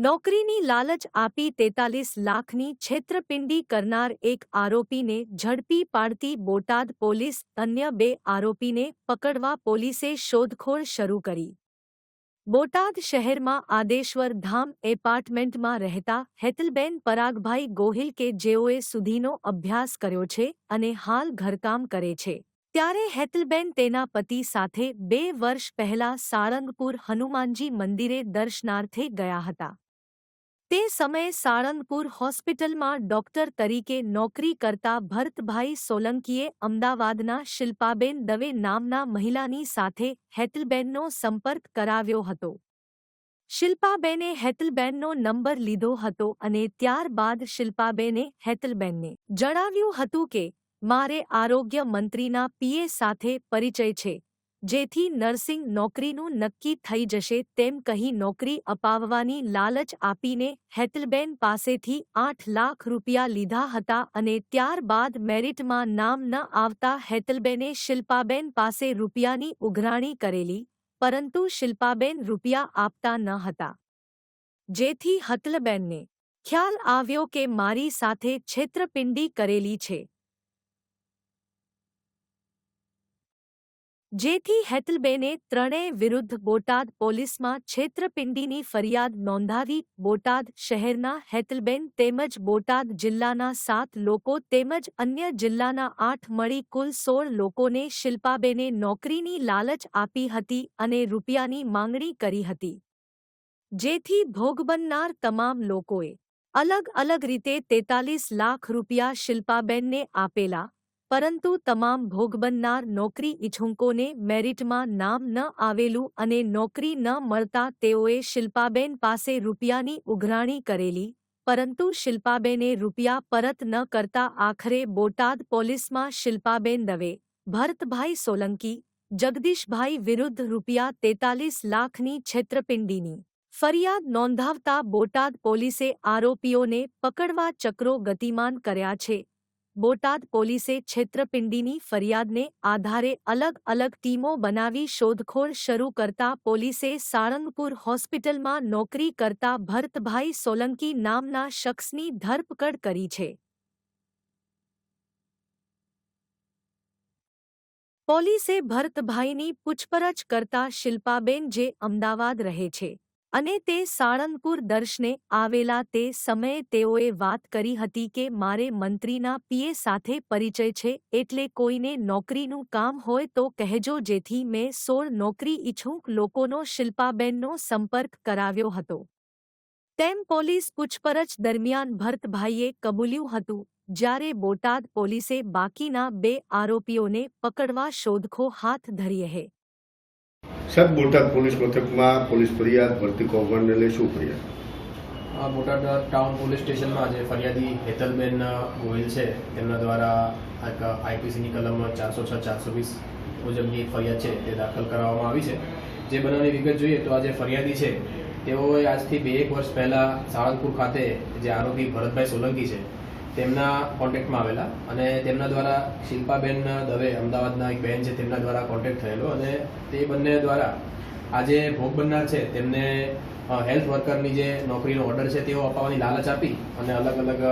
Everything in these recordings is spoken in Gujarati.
નોકરીની લાલચ આપી તેતાલીસ લાખની છેતરપિંડી કરનાર એક આરોપીને ઝડપી પાડતી બોટાદ પોલીસ અન્ય બે આરોપીને પકડવા પોલીસે શોધખોળ શરૂ કરી. બોટાદ શહેરમાં આદેશ્વર ધામ એપાર્ટમેન્ટમાં રહેતા હેતલબેન પરાગભાઈ ગોહિલ કે જેઓએ સુધીનો અભ્યાસ કર્યો છે અને હાલ ઘરકામ કરે છે. ત્યારે હેતલબેન તેના પતિ સાથે બે વર્ષ પહેલા સાળંગપુર હનુમાનજી મંદિરે દર્શનાર્થે ગયા હતા. તે સમયે સાળંગપુર હોસ્પિટલમાં ડોક્ટર તરીકે નોકરી કરતા ભરતભાઈ સોલંકીએ અમદાવાદના શિલ્પાબેન દવે નામના મહિલાની સાથે હેતલબેનનો સંપર્ક કરાવ્યો હતો. શિલ્પાબેને હેતલબેનનો નંબર લીધો હતો અને ત્યારબાદ શિલ્પાબેને હેતલબેનને જણાવ્યું હતું કે, મારે આરોગ્ય મંત્રીના પીએ સાથે પરિચય છે. જેથી નર્સિંગ નોકરીનું નક્કી થઈ જશે તેમ કહી નોકરી અપાવવાની લાલચ આપીને હેતલબેન પાસેથી આઠ લાખ રૂપિયા લીધા હતા અને ત્યારબાદ મેરિટમાં નામ ન આવતા હેતલબેને શિલ્પાબેન પાસે રૂપિયાની ઉઘરાણી કરેલી, પરંતુ શિલ્પાબેન રૂપિયા આપતા ન હતા. જેથી હતલબેનને ખ્યાલ આવ્યો કે મારી સાથે છેતરપિંડી કરેલી છે. જેથી હેતલબેને ત્રણેય વિરુદ્ધ બોટાદ પોલીસમાં છેતરપિંડીની ફરિયાદ નોંધાવી બોટાદ શહેરના હેતલબેન તેમજ બોટાદ જિલ્લાના સાત લોકો તેમજ અન્ય જિલ્લાના આઠ મળી કુલ સોળ લોકોને શિલ્પાબેને નોકરીની લાલચ આપી હતી અને રૂપિયાની માંગણી કરી હતી. જેથી ભોગ બનનાર તમામ લોકોએ અલગ અલગ રીતે તેતાલીસ લાખ રૂપિયા શિલ્પાબેનને આપેલા પરંતુ તમામ ભોગ બનનાર નોકરી ઇચ્છુકોને મેરિટમાં નામ ન આવેલું અને નોકરી ન મળતા તેઓએ શિલ્પાબેન પાસે રૂપિયાની ઉઘરાણી કરેલી, પરંતુ શિલ્પાબેને રૂપિયા પરત ન કરતા આખરે બોટાદ પોલીસમાં શિલ્પાબેન દવે, ભરતભાઈ સોલંકી, જગદીશભાઈ વિરુદ્ધ રૂપિયા તેતાલીસ લાખની છેતરપિંડીની ફરિયાદ નોંધાવતા બોટાદ પોલીસે આરોપીઓને પકડવા ચક્રો ગતિમાન કર્યા છે. બોટાદ પોલીસે છેતરપિંડીની ફરિયાદને આધારે અલગ અલગ ટીમો બનાવી શોધખોળ શરૂ કરતા પોલીસે સાળંગપુર હોસ્પિટલમાં નોકરી કરતા ભરતભાઈ સોલંકી નામના શખ્સની ધરપકડ કરી છે. પોલીસે ભરતભાઈની પૂછપરછ કરતા શિલ્પાબેન જે અમદાવાદ રહે છે. અને તે સાળંગપુર દર્શને આવેલા તે સમયે તેઓએ વાત કરી હતી કે મારે મંત્રીના પીએ સાથે પરિચય છે એટલે કોઈને નોકરીનું કામ હોય તો કહેજો જેથી મેં સોળ નોકરી ઇચ્છુક લોકોનો શિલ્પાબેનનો સંપર્ક કરાવ્યો હતો. તેમ પોલીસ પૂછપરછ દરમિયાન ભરતભાઈએ કબૂલ્યું હતું, જ્યારે બોટાદ પોલીસે બાકીના બે આરોપીઓને પકડવા શોધખો હાથ ધરી હે સાહેબ, બોટાદ પોલીસ મથકમાં પોલીસ ફરિયાદ, ભરતી કૌભાંડને લઈ શું ફરિયાદ? બોટાદ ટાઉન પોલીસ સ્ટેશનમાં જે ફરિયાદી હેતલબેન ગોયલ છે. તેમના દ્વારા આઈપીસીની કલમ ચારસો છ, ચારસો વીસ મુજબની ફરિયાદ છે, તે દાખલ કરવામાં આવી છે. જે બનાવની વિગત જોઈએ તો આ જે ફરિયાદી છે. તેઓએ આજથી બે એક વર્ષ પહેલાં સાળંગપુર ખાતે જે આરોપી ભરતભાઈ સોલંકી છે તેમના કોન્ટેક્ટમાં આવેલા અને તેમના દ્વારા શિલ્પાબેન દવે અમદાવાદના એક બેન છે, તેમના દ્વારા કોન્ટેક્ટ થયેલો અને તે બંને દ્વારા આજે ભોગ બનનાર છે. તેમને હેલ્થ વર્કરની જે નોકરીનો ઓર્ડર છે, તેઓ અપાવવાની લાલચ આપી અને અલગ અલગ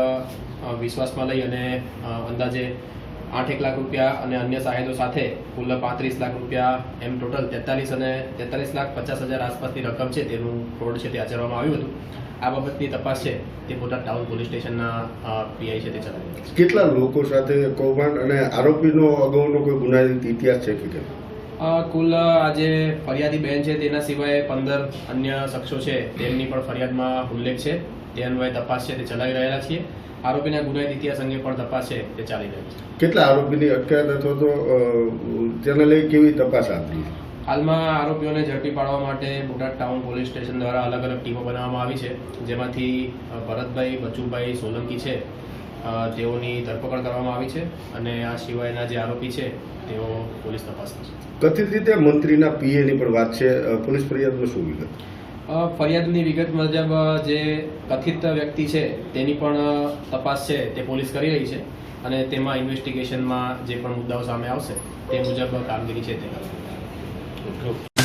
વિશ્વાસમાં લઈ અને અંદાજે આઠ એક લાખ રૂપિયા અને અન્ય સહાયતો સાથે કુલ પાંત્રીસ લાખ રૂપિયા. એમ ટોટલ તેતાલીસ અને તેતાલીસ લાખ પચાસ હજાર આસપાસની રકમ છે તેનું ફ્રોડ છે તે આચરવામાં આવ્યું હતું. આ બાબતની તપાસ છે તે પોતા ટાઉન પોલીસ સ્ટેશનના પીઆઈ છે તે ચલાવી છે. કેટલા લોકો સાથે કૌભાંડ અને આરોપીનો અગાઉનો કોઈ ગુનાહિત ઇતિહાસ છે કે કુલ આજે ફરિયાદી બેન છે તેના સિવાય પંદર અન્ય શખ્સો છે. તેમની પણ ફરિયાદમાં ઉલ્લેખ છે. તે અન્વયે તપાસ છે તે ચલાવી રહેલા છીએ. આરોપીના ગુનાહિત ઇતિહાસ અંગે પણ તપાસ છે તે ચાલી રહી છે. કેટલા આરોપીની અટકાયત અથવા તો તેને લઈ કેવી તપાસ આપી હાલમાં આરોપીઓને ઝડપી પાડવા માટે બોટાદ ટાઉન પોલીસ સ્ટેશન દ્વારા અલગ અલગ ટીમો બનાવવામાં આવી છે. જેમાંથી ભરતભાઈ બચુભાઈ સોલંકી છે. તેઓની ધરપકડ કરવામાં આવી છે અને આ સિવાયના જે આરોપી છે તેઓ પોલીસ તપાસ કરશે. કથિત રીતે મંત્રીના પીએની પણ વાત છે. પોલીસ ફરિયાદમાં શું વિગત? ફરિયાદની વિગત મુજબ જે કથિત વ્યક્તિ છે, તેની પણ તપાસ છે, તે પોલીસ કરી રહી છે અને તેમાં ઇન્વેસ્ટિગેશનમાં જે પણ મુદ્દાઓ સામે આવશે, તે મુજબ કામગીરી છે તે